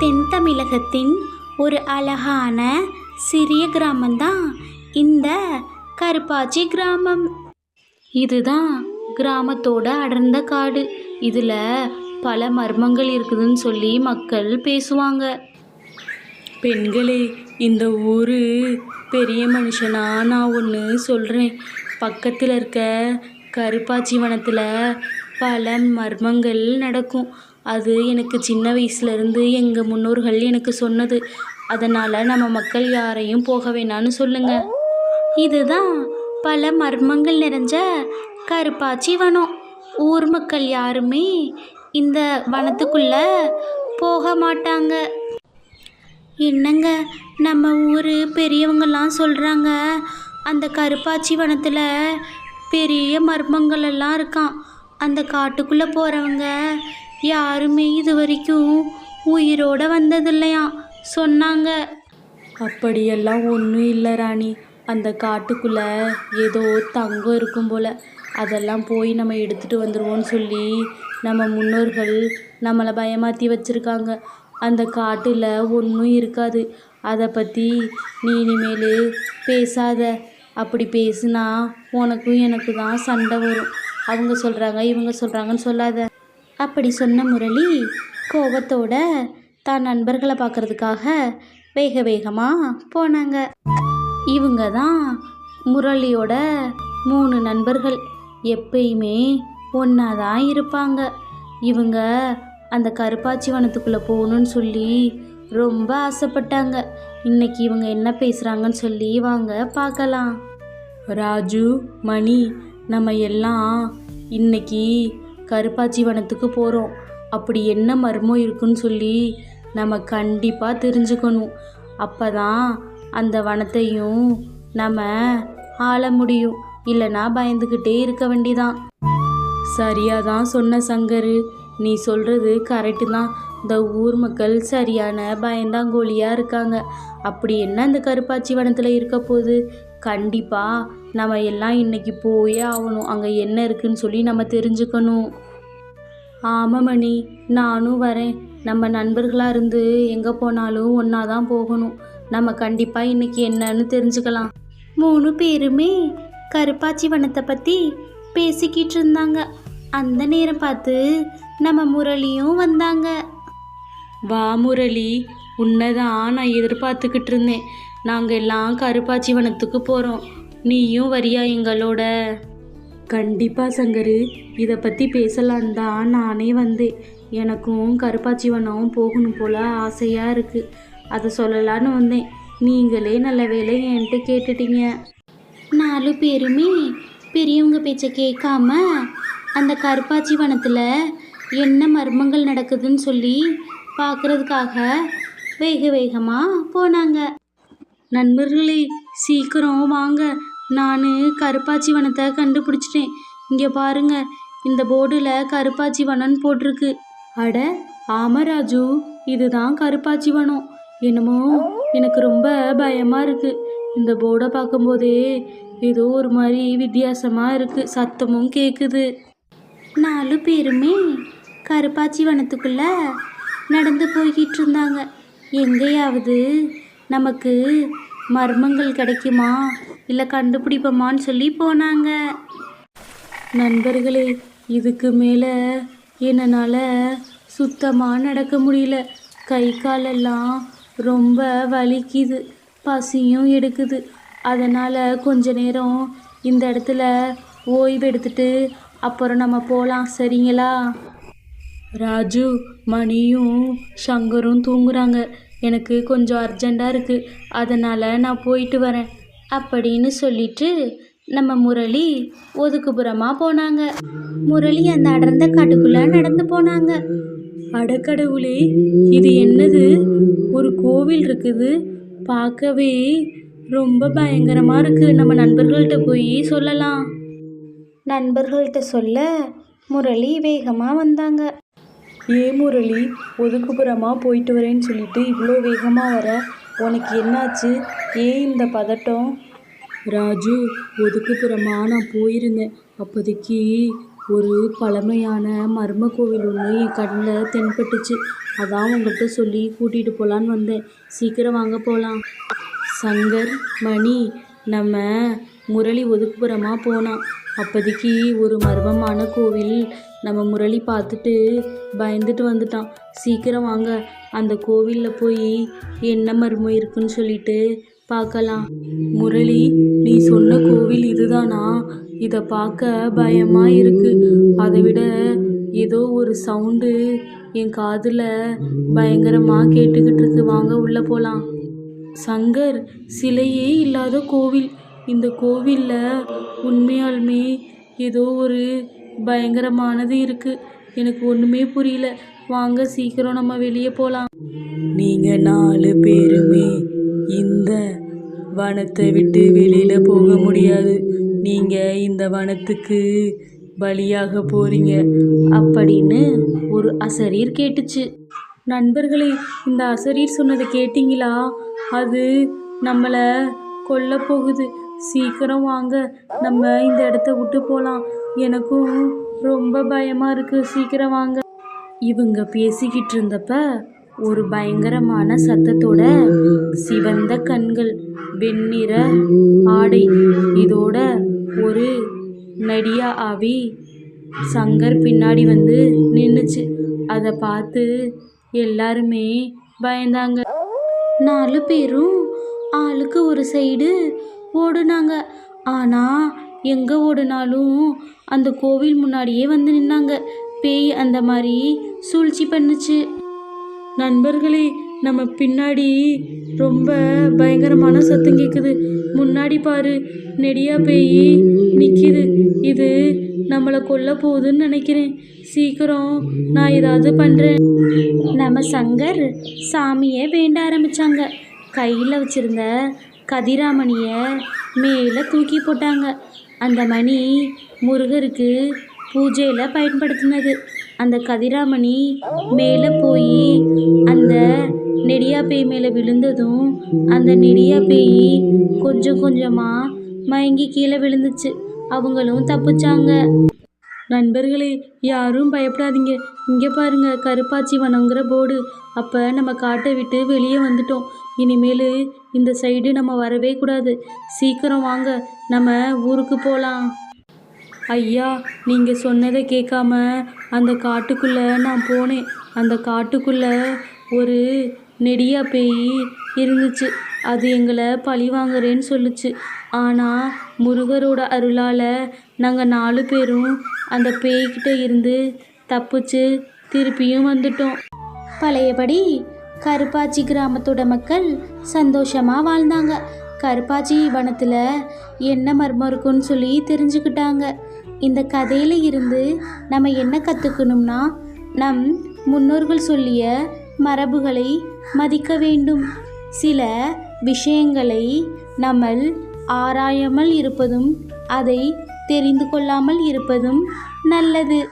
தென் தமிழகத்தின் ஒரு அழகான சிறிய கிராமம்தான் இந்த கருப்பாச்சி கிராமம். இதுதான் கிராமத்தோட அடர்ந்த காடு. இதில் பல மர்மங்கள் இருக்குதுன்னு சொல்லி மக்கள் பேசுவாங்க. பெண்களே இந்த ஊர் பெரிய மனுஷனா நான் ஒன்று சொல்கிறேன் பக்கத்தில் இருக்க கருப்பாச்சி வனத்தில் பல மர்மங்கள் நடக்கும். அது எனக்கு சின்ன வயசுலேருந்து எங்கள் முன்னோர்கள் எனக்கு சொன்னது. அதனால் நம்ம மக்கள் யாரையும் போக வேணான்னு சொல்லுங்கள் இதுதான் பல மர்மங்கள் நிறைஞ்ச கருப்பாச்சி வனம். ஊர் மக்கள் யாருமே இந்த வனத்துக்குள்ளே போக மாட்டாங்க. என்னங்க நம்ம ஊர் பெரியவங்கெல்லாம் சொல்கிறாங்க அந்த கருப்பாச்சி வனத்தில் பெரிய மர்மங்கள் எல்லாம் இருக்கான் அந்த காட்டுக்குள்ளே போகிறவங்க யாருமே இது வரைக்கும் உயிரோட வந்ததில்லையாம் சொன்னாங்க. அப்படியெல்லாம் ஒன்றும் இல்லை ராணி. அந்த காட்டுக்குள்ளே ஏதோ தங்கம் இருக்கும் போல். அதெல்லாம் போய் நம்ம எடுத்துகிட்டு வந்துடுவோம்னு சொல்லி நம்ம முன்னோர்கள் நம்மளை பயமாற்றி வச்சுருக்காங்க. அந்த காட்டில் ஒன்றும் இருக்காது. அதை பற்றி நீ இனிமேல் பேசாத. அப்படி பேசுனா உனக்கும் எனக்கு தான் சண்டை வரும். அவங்க சொல்கிறாங்க இவங்க சொல்கிறாங்கன்னு சொல்லாத. அப்படி சொன்ன முரளி கோபத்தோட தான் நண்பர்களை பார்க்கறதுக்காக வேக வேகமாக போனாங்க. இவங்க தான் முரளியோட மூணு நண்பர்கள். எப்பயுமே ஒன்றா தான் இருப்பாங்க. இவங்க அந்த கருப்பாச்சி வனத்துக்குள்ளே போகணும்னு சொல்லி ரொம்ப ஆசைப்பட்டாங்க. இன்னைக்கு இவங்க என்ன பேசுகிறாங்கன்னு சொல்லி வாங்க பார்க்கலாம். ராஜு மணி நம்ம எல்லாம் இன்னைக்கு கருப்பாச்சி வனத்துக்கு போகிறோம் அப்படி என்ன மர்மம் இருக்குன்னு சொல்லி நம்ம கண்டிப்பாக தெரிஞ்சுக்கணும். அப்போ தான் அந்த வனத்தையும் நம்ம ஆள முடியும். இல்லைன்னா பயந்துக்கிட்டே இருக்க வேண்டிதான். சரியாக தான் சொன்ன சங்கரு. நீ சொல்கிறது கரெக்டு தான். இந்த ஊர் மக்கள் சரியான பயந்தாங்கோலியாக இருக்காங்க. அப்படி என்ன அந்த கருப்பாச்சி வனத்தில் இருக்க போகுது? கண்டிப்பாக நம்ம எல்லாம் இன்றைக்கி போயே ஆகணும். அங்கே என்ன இருக்குன்னு சொல்லி நம்ம தெரிஞ்சுக்கணும். ஆமாம் மணி. நானும் வரேன். நம்ம நண்பர்களாக இருந்து எங்கே போனாலும் ஒன்றா தான் போகணும். நம்ம கண்டிப்பாக இன்றைக்கி என்னன்னு தெரிஞ்சுக்கலாம். மூணு பேருமே கருப்பாச்சி வனத்தை பற்றி பேசிக்கிட்டு இருந்தாங்க. அந்த நேரம் பார்த்து நம்ம முரளியும் வந்தாங்க. வா முரளி. உன்னைதான் நான் எதிர்பார்த்துக்கிட்டு இருந்தேன். நாங்கள் எல்லாம் கருப்பாச்சி வனத்துக்கு போகிறோம் நீயும் வரியா எங்களோட? கண்டிப்பாக சங்கரு. இதை பற்றி பேசலான் தான் நானே வந்தேன். எனக்கும் கருப்பாச்சி வனம் போகணும் போல் ஆசையாக இருக்குது அதை சொல்லலான்னு வந்தேன். நீங்களே நல்ல வேலை என்கிட்ட கேட்டுட்டீங்க. நாலு பேருமே பெரியவங்க பேச்சை கேட்காம அந்த கருப்பாச்சி வனத்தில் என்ன மர்மங்கள் நடக்குதுன்னு சொல்லி பார்க்குறதுக்காக வேக வேகமாக போனாங்க. நண்பர்களே சீக்கிரம் வாங்க. நான் கருப்பாச்சி வனத்தை கண்டுபிடிச்சிட்டேன். இங்கே பாருங்க இந்த போர்டில் கருப்பாச்சி வனம்னு போட்டிருக்கு. அட ஆமராஜு இதுதான் கருப்பாச்சி வனம். என்னமோ எனக்கு ரொம்ப பயமாக இருக்குது இந்த போர்டை பார்க்கும்போதே ஏதோ ஒரு மாதிரி வித்தியாசமாக இருக்குது சத்தமும் கேட்குது நாலு பேருமே கருப்பாச்சி வனத்துக்குள்ளே நடந்து போய்கிட்டு இருந்தாங்க. எங்கேயாவது நமக்கு மர்மங்கள் கிடைக்குமா? இல்லை கண்டுபிடிப்போமான்னு சொல்லி போனாங்க. நண்பர்களே இதுக்கு மேலே என்னால் சுத்தமாக நடக்க முடியல. கை காலெல்லாம் ரொம்ப வலிக்குது பசியும் எடுக்குது. அதனால் கொஞ்ச நேரம் இந்த இடத்துல ஓய்வு எடுத்துட்டு அப்புறம் நம்ம போகலாம் சரிங்களா? ராஜு மணியும் சங்கரும் தூங்குறாங்க. எனக்கு கொஞ்சம் அர்ஜெண்ட்டாக இருக்குது அதனால் நான் போயிட்டு வரேன். அப்படின்னு சொல்லிட்டு நம்ம முரளி ஒதுக்குப்புறமாக போனாங்க. முரளி அந்த அடர்ந்த காட்டுக்குள்ளே நடந்து போனாங்க. அடக்கடவுளே இது என்னது? ஒரு கோவில் இருக்குது. பார்க்கவே ரொம்ப பயங்கரமாக இருக்குது நம்ம நண்பர்கள்ட்ட போய் சொல்லலாம். நண்பர்கள்ட்ட சொல்ல முரளி வேகமாக வந்தாங்க. ஏ முரளி ஒதுக்குப்புறமாக போயிட்டு வரேன்னு சொல்லிட்டு இவ்வளோ வேகமாக வர உனக்கு என்னாச்சு ஏன் இந்த பதட்டம்? ராஜு ஒதுக்குப்புறமாக நான் போயிருந்தேன் அப்போதைக்கு ஒரு பழமையான மர்ம கோவில் ஒன்று என் கண்ணில் தென்பட்டுச்சு. அதான் உங்கள்கிட்ட சொல்லி கூட்டிகிட்டு போகலான்னு வந்தேன். சீக்கிரம் வாங்க போகலாம் சங்கர் மணி நம்ம முரளி ஒதுக்குப்புறமாக போனான். அப்போதைக்கு ஒரு மர்மமான கோவில் நம்ம முரளி பார்த்துட்டு பயந்துட்டு வந்துட்டான். சீக்கிரம் வாங்க. அந்த கோவிலில் போய் என்ன மர்மம் இருக்குன்னு சொல்லிட்டு பார்க்கலாம் முரளி நீ சொன்ன கோவில் இதுதானா? இதை பார்க்க பயமாக இருக்கு. அதை விட ஏதோ ஒரு சவுண்டு என் காதில் பயங்கரமாக கேட்டுக்கிட்டு இருக்கு. வாங்க உள்ளே போகலாம் சங்கர் சிலையே இல்லாத கோவில். இந்த கோவிலில் உண்மையாலுமே ஏதோ ஒரு பயங்கரமானது இருக்குது எனக்கு ஒன்றுமே புரியல. வாங்க சீக்கிரம் நம்ம வெளியே போகலாம் நீங்கள் நாலு பேருமே இந்த வனத்தை விட்டு வெளியில் போக முடியாது. நீங்கள் இந்த வனத்துக்கு பலியாக போகிறீங்க அப்படின்னு ஒரு அசரீர் கேட்டுச்சு. நண்பர்களே இந்த அசரீர் சொன்னதை கேட்டிங்களா? அது நம்மளை கொல்ல போகுது. சீக்கிரம் வாங்க நம்ம இந்த இடத்த விட்டு போகலாம் எனக்கும் ரொம்ப பயமாக இருக்குது சீக்கிரம் வாங்க. இவங்க பேசிக்கிட்டு இருந்தப்ப ஒரு பயங்கரமான சத்தத்தோட சிவந்த கண்கள் வெண்ணிற ஆடை இதோட ஒரு நடியா ஆவி சங்கர் பின்னாடி வந்து நின்றுச்சு அதை பார்த்து எல்லாருமே பயந்தாங்க. நாலு பேரும் ஆளுக்கு ஒரு சைடு ஓடுனாங்க. ஆனால் எங்கே ஓடினாலும் அந்த கோவில் முன்னாடியே வந்து நின்னாங்க. பேய் அந்த மாதிரி சூழ்ச்சி பண்ணுச்சு. நண்பர்களே நம்ம பின்னாடி ரொம்ப பயங்கரமான சத்தம் கேட்குது முன்னாடி பாரு நெடியா பேய் நிற்கிது இது நம்மளை கொல்ல போகுதுன்னு நினைக்கிறேன். சீக்கிரம் நான் ஏதாவது பண்ணுறேன் நம்ம சங்கர் சாமியை வேண்ட ஆரம்பித்தாங்க கையில் வச்சுருந்த கதிராமணியை மேலே தூக்கி போட்டாங்க. அந்த மணி முருகருக்கு பூஜையில் பயன்படுத்தினது. அந்த கதிராமணி மேலே போய் அந்த நெடியா பேய் மேலே விழுந்ததும் அந்த நெடியா பேய் கொஞ்சம் கொஞ்சமாக மயங்கி கீழே விழுந்துச்சு. அவங்களும் தப்பிச்சாங்க. நண்பர்களே யாரும் பயப்படாதீங்க. இங்கே பாருங்க கருப்பாச்சி வனங்கிற போர்டு. அப்போ நம்ம காட்டை விட்டு வெளியே வந்துட்டோம். இனிமேல் இந்த சைடு நம்ம வரவே கூடாது. சீக்கிரம் வாங்க. நம்ம ஊருக்கு போகலாம் ஐயா நீங்கள் சொன்னதை கேட்காம அந்த காட்டுக்குள்ளே நான் போனேன். அந்த காட்டுக்குள்ளே ஒரு நெடியா பேய் இருந்துச்சு. அது எங்களை பழி வாங்குறேன்னு சொல்லுச்சு. ஆனால் முருகரோட அருளால் நாங்கள் நாலு பேரும் அந்த பேய்கிட்ட இருந்து தப்பிச்சு திருப்பியும் வந்துட்டோம். பழையபடி கருப்பாச்சி கிராமத்தோட மக்கள் சந்தோஷமாக வாழ்ந்தாங்க. கருப்பாச்சி வனத்தில் என்ன மர்மம் இருக்குன்னு சொல்லி தெரிஞ்சுக்கிட்டாங்க. இந்த கதையில் இருந்து நம்ம என்ன கற்றுக்கணும்னா நம் முன்னோர்கள் சொல்லிய மரபுகளை மதிக்க வேண்டும். சில விஷயங்களை நம்ம ஆராயாமல் இருப்பதும் அதை தெரிந்து கொள்ளாமல் இருப்பதும் நல்லது.